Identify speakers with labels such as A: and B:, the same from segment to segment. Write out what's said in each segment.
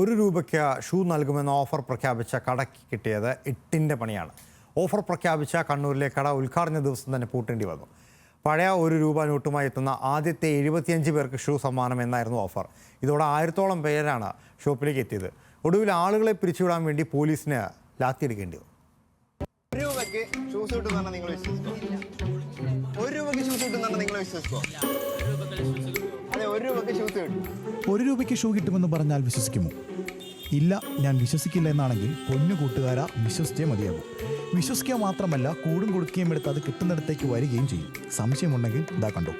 A: ഒരു രൂപയ്ക്ക് shoe നൽകുമെന്ന offer പ്രഖ്യാപിച്ച കടയ്ക്ക് കിട്ടിയത് എട്ടിന്റെ പണിയാണ്. ഓഫർ പ്രഖ്യാപിച്ച കണ്ണൂരിലെ കട ഉദ്ഘാടന ദിവസം തന്നെ പൂട്ടേണ്ടി വന്നു. പഴയ ഒരു രൂപ നോട്ടുമായി എത്തുന്ന ആദ്യത്തെ എഴുപത്തിയഞ്ച് പേർക്ക് ഷൂ സമ്മാനം എന്നായിരുന്നു ഓഫർ. ഇതോടെ ആയിരത്തോളം പേരാണ് ഷോപ്പിലേക്ക് എത്തിയത്. ഒടുവിൽ ആളുകളെ പിരിച്ചുവിടാൻ വേണ്ടി പോലീസിന് ലാത്തിയെടുക്കേണ്ടി വന്നു.
B: ഒരു രൂപയ്ക്ക് ഷൂസ് കിട്ടുന്ന നിങ്ങൾ വിശ്വസിക്കോ ഒരു രൂപയ്ക്ക് ഷൂസ് കിട്ടുന്ന നിങ്ങൾ വിശ്വസിക്കോ അതെ ഒരു രൂപയ്ക്ക് ഷൂസ് കിട്ടും.
C: ഒരു രൂപയ്ക്ക് ഷൂ കിട്ടുമെന്ന് പറഞ്ഞാൽ വിശ്വസിക്കുമോ? ഇല്ല ഞാൻ വിശ്വസിക്കില്ല എന്നാണെങ്കിൽ പൊന്നു കൂട്ടുകാര വിശ്വസിച്ചേ മതിയാകും. വിശ്വസിക്കുക മാത്രമല്ല കൂടും കൊടുക്കുകയും എടുത്ത് അത് കിട്ടുന്നിടത്തേക്ക് വരികയും ചെയ്യും. സംശയമുണ്ടെങ്കിൽ ഇതാ കണ്ടു.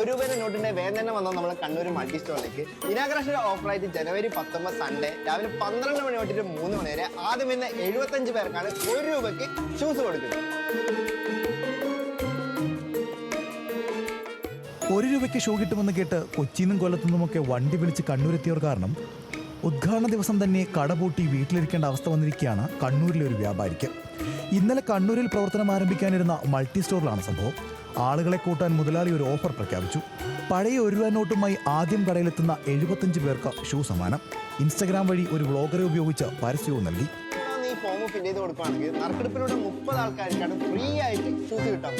B: ഒരു രൂപയുടെ നോട്ടിന്റെ തന്നെ വന്നാൽ നമ്മൾ കണ്ണൂർ മൾട്ടി സ്റ്റോറിലേക്ക് ഇനാഗ്രേഷൻ ഓഫറായിട്ട് ജനുവരി പത്തൊമ്പത് സൺഡേ രാവിലെ പന്ത്രണ്ട് മണി തൊട്ടിട്ട് മൂന്ന് മണി വരെ ആദ്യം ഇന്ന് എഴുപത്തഞ്ച് പേർക്കാണ് ഒരു രൂപയ്ക്ക് ഷൂസ് കൊടുക്കുന്നത്.
C: ഒരു രൂപയ്ക്ക് ഷൂ കിട്ടുമെന്ന് കേട്ട് കൊച്ചിന്നും കൊല്ലത്തുനിന്നുമൊക്കെ വണ്ടി വിളിച്ച് കണ്ണൂരെത്തിയവർ കാരണം ഉദ്ഘാടന ദിവസം തന്നെ കട പൂട്ടി വീട്ടിലിരിക്കേണ്ട അവസ്ഥ വന്നിരിക്കുകയാണ് കണ്ണൂരിലെ ഒരു വ്യാപാരിക്ക്. ഇന്നലെ കണ്ണൂരിൽ പ്രവർത്തനം ആരംഭിക്കാനിരുന്ന മൾട്ടി സ്റ്റോറിലാണ് സംഭവം. ആളുകളെ കൂട്ടാൻ മുതലാളി ഒരു ഓഫർ പ്രഖ്യാപിച്ചു. പഴയ ഒരു രൂപ നോട്ടുമായി ആദ്യം കടയിലെത്തുന്ന എഴുപത്തഞ്ച് പേർക്ക് ഷൂ സമ്മാനം. ഇൻസ്റ്റഗ്രാം വഴി ഒരു വ്ളോഗറെ ഉപയോഗിച്ച് പരസ്യവും നൽകി.
B: ഫോം ഫില്ല് ചെയ്ത് കൊടുക്കുകയാണെങ്കിൽ നറുക്കെടുപ്പിലൂടെ മുപ്പത് ആൾക്കാർക്കാണ് ഫ്രീ ആയിട്ട് ഷൂസ് കിട്ടാൻ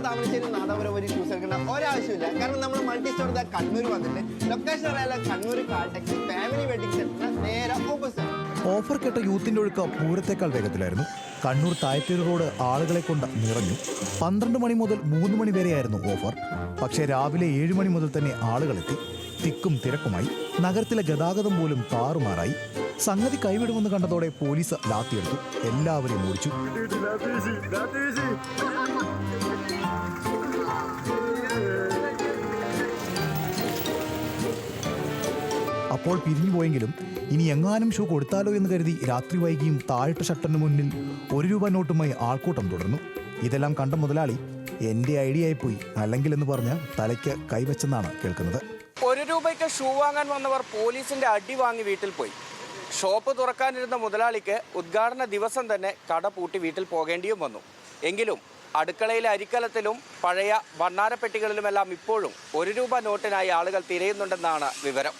B: കോഴിക്കോട് താമരശ്ശേരി നാദാപുരം വഴി ഷൂസ് എടുക്കേണ്ട ഒരാവശ്യമില്ല കാരണം നമ്മൾ മൾട്ടി സ്റ്റോർ ഇതാ കണ്ണൂർ വന്നിട്ട്. ലൊക്കേഷൻ അറിയാല കണ്ണൂർ കാൾടെക്സ് ഫാമിലി വെഡിങ് സെന്ററിന് നേരെ ഓപ്പോസിറ്റ്
C: ഓഫർ കേട്ട യൂത്തിന്റെ ഒഴുക്ക് പൂരത്തേക്കാൾ വേഗത്തിലായിരുന്നു. കണ്ണൂർ തായത്തേര് റോഡ് ആളുകളെ കൊണ്ട് നിറഞ്ഞു. പന്ത്രണ്ട് മണി മുതൽ മൂന്ന് മണി വരെയായിരുന്നു ഓഫർ പക്ഷേ രാവിലെ ഏഴ് മണി മുതൽ തന്നെ ആളുകളെത്തി. തിക്കും തിരക്കുമായി നഗരത്തിലെ ഗതാഗതം പോലും താറുമാറായി. സംഗതി കൈവിടുമെന്ന് കണ്ടതോടെ പോലീസ് ലാത്തിയെടുത്തു. എല്ലാവരെയും ഓടിച്ചു. അപ്പോൾ പിരിഞ്ഞു പോയെങ്കിലും ഇനി എങ്ങാനും ഷൂ കൊടുത്താലോ എന്ന് കരുതി രാത്രി വൈകിയും താഴ്ത്ത ഷട്ടറിന് മുന്നിൽ ഒരു രൂപ നോട്ടുമായി ആൾക്കൂട്ടം തുടർന്നു. ഇതെല്ലാം കണ്ട മുതലാളി എന്റെ ഐഡിയ ആയിപ്പോയി. അല്ലെങ്കിൽ എന്ന് പറഞ്ഞ് തലയ്ക്ക് കൈവച്ചെന്നാണ് കേൾക്കുന്നത്.
D: ഒരു രൂപയ്ക്ക് ഷൂ വാങ്ങാൻ വന്നവർ പോലീസിന്റെ അടി വാങ്ങി വീട്ടിൽ പോയി. ഷോപ്പ് തുറക്കാനിരുന്ന മുതലാളിക്ക് ഉദ്ഘാടന ദിവസം തന്നെ കട പൂട്ടി വീട്ടിൽ പോകേണ്ടിയും വന്നു. എങ്കിലും അടുക്കളയിലെ അരിക്കലത്തിലും പഴയ ഭണ്ണാരപ്പെട്ടികളിലുമെല്ലാം ഇപ്പോഴും ഒരു രൂപ നോട്ടിനായി ആളുകൾ തിരയുന്നുണ്ടെന്നാണ് വിവരം.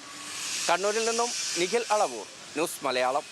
D: കണ്ണൂരിൽ നിന്നും നിഖിൽ അളവൂർ ന്യൂസ് മലയാളം.